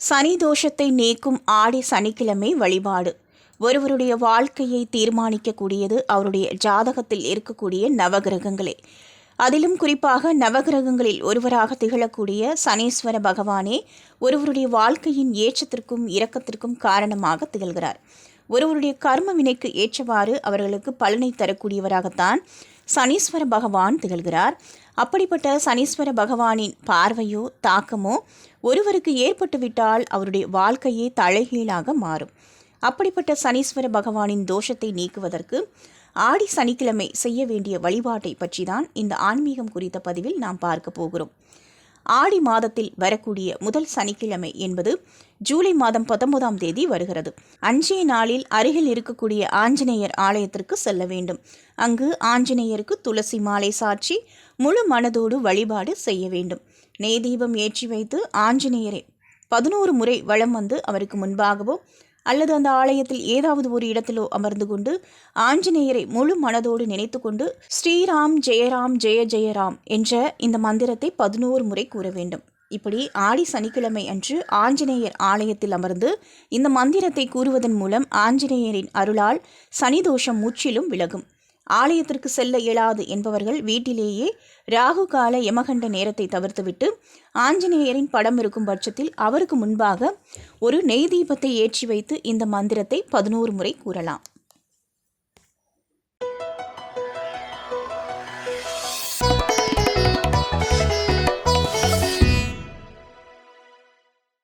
சனி தோஷத்தை நீக்கும் ஆடி சனிக்கிழமை வழிபாடு. ஒருவருடைய வாழ்க்கையை தீர்மானிக்கக்கூடியது அவருடைய ஜாதகத்தில் இருக்கக்கூடிய நவகிரகங்களே. அதிலும் குறிப்பாக நவகிரகங்களில் ஒருவராக திகழக்கூடிய சனீஸ்வர பகவானே ஒருவருடைய வாழ்க்கையின் ஏற்றத்திற்கும் இரக்கத்திற்கும் காரணமாக திகழ்கிறார். ஒருவருடைய கர்ம வினைக்கு ஏற்றவாறு அவர்களுக்கு பலனை தரக்கூடியவராகத்தான் சனீஸ்வர பகவான் திகழ்கிறார். அப்படிப்பட்ட சனீஸ்வர பகவானின் பார்வையோ தாக்கமோ ஒருவருக்கு ஏற்பட்டுவிட்டால் அவருடைய வாழ்க்கையே தலைகீழாக மாறும். அப்படிப்பட்ட சனீஸ்வர பகவானின் தோஷத்தை நீக்குவதற்கு ஆடி சனிக்கிழமை செய்ய வேண்டிய வழிபாட்டை பற்றி தான் இந்த ஆன்மீகம் குறித்த பதிவில் நாம் பார்க்க போகிறோம். ஆடி மாதத்தில் வரக்கூடிய முதல் சனிக்கிழமை என்பது ஜூலை மாதம் பத்தொன்பதாம் தேதி வருகிறது. அன்றைய நாளில் அருகில் இருக்கக்கூடிய ஆஞ்சநேயர் ஆலயத்திற்கு செல்ல வேண்டும். அங்கு ஆஞ்சநேயருக்கு துளசி மாலை சாற்றி முழு மனதோடு வழிபாடு செய்ய வேண்டும். நெய் தீபம் ஏற்றி வைத்து ஆஞ்சநேயரை பதினோரு முறை வளம் வந்து அவருக்கு முன்பாகவோ அல்லது அந்த ஆலயத்தில் ஏதாவது ஒரு இடத்திலோ அமர்ந்து கொண்டு ஆஞ்சநேயரை முழு மனதோடு நினைத்து கொண்டு ஸ்ரீராம் ஜெயராம் ஜெய ஜெயராம் என்ற இந்த மந்திரத்தை பதினோரு முறை கூற வேண்டும். இப்படி ஆடி சனிக்கிழமை அன்று ஆஞ்சநேயர் ஆலயத்தில் அமர்ந்து இந்த மந்திரத்தை கூறுவதன் மூலம் ஆஞ்சநேயரின் அருளால் சனிதோஷம் முற்றிலும் விலகும். ஆலயத்திற்கு செல்ல இயலாது என்பவர்கள் வீட்டிலேயே ராகு கால யமகண்ட நேரத்தை தவிர்த்துவிட்டு ஆஞ்சநேயரின் படம் இருக்கும் பட்சத்தில் அவருக்கு முன்பாக ஒரு நெய் தீபத்தை ஏற்றி வைத்து இந்த மந்திரத்தை பதினோரு முறை கூறலாம்.